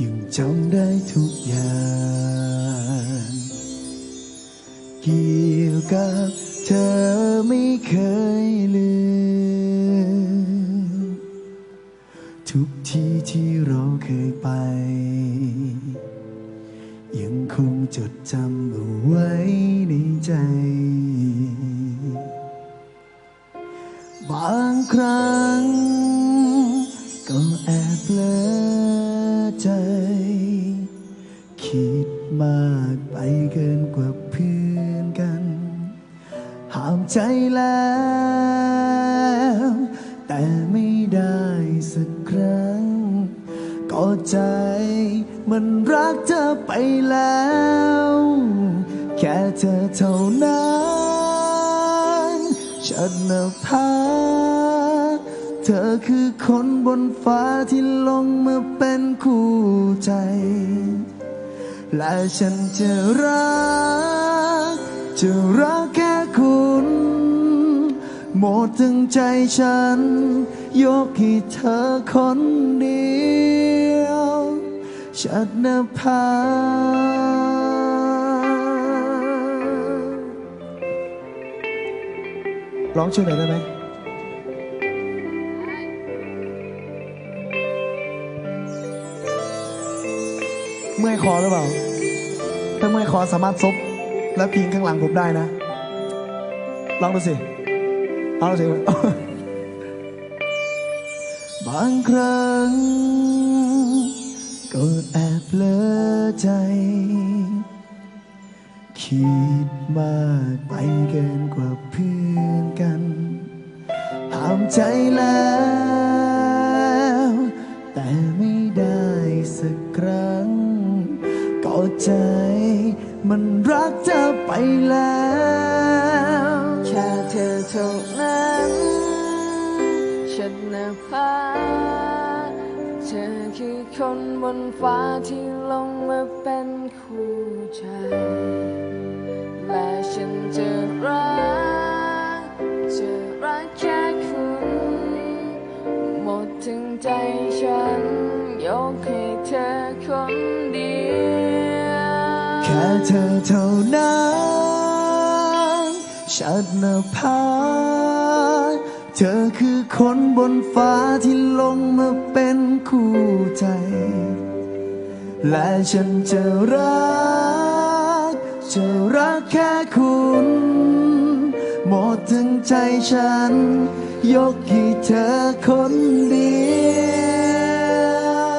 ยังจำได้ทุกอย่าง เกี่ยวกับเธอไม่เคยลืม ทุกที่ที่เราเคยไป ยังคงจดจำเอาไว้ในใจ บางครั้งก็แอบเลอ มากไปเกินกว่าเพื่อนกัน ห้ามใจแล้ว แต่ไม่ได้สักครั้ง ก็ใจมันรักเธอไปแล้ว แค่เธอเท่านั้นฉันนภาเธอคือคนบนฟ้าที่ลงมาเป็นคู่ใจ และฉันจะรัก จะรักแค่คุณ หมดทั้งใจฉัน ยกให้เธอคนเดียวชัดนภาร้องช่วยหน่อยได้ไหม เมื่อยคอหรือเปล่า ถ้าเมื่อยคอสามารถซบและพิงข้างหลังผมได้นะ ลองดูสิ เอาดูสิ บางครั้งก็แอบเลอใจ คิดมากไปเกินกว่าเพื่อนกัน ห้ามใจแล้ว ใจ มันรักเธอไปแล้ว แค่เธอเท่านั้นฉันนภาเธอคือคนบนฟ้าที่ลงมาเป็นคู่ใจ และฉันจะรักจะรักแค่คุณ หมดถึงใจฉัน ยกให้เธอคนเดียว ค่เธอเท่านั้นชัดนภาเธอคือคนบนฟ้าที่ลงมาเป็นคู่ใจ และฉันจะรัก จะรักแค่คุณ หมดทั้งใจฉัน ยกให้เธอคนเดียว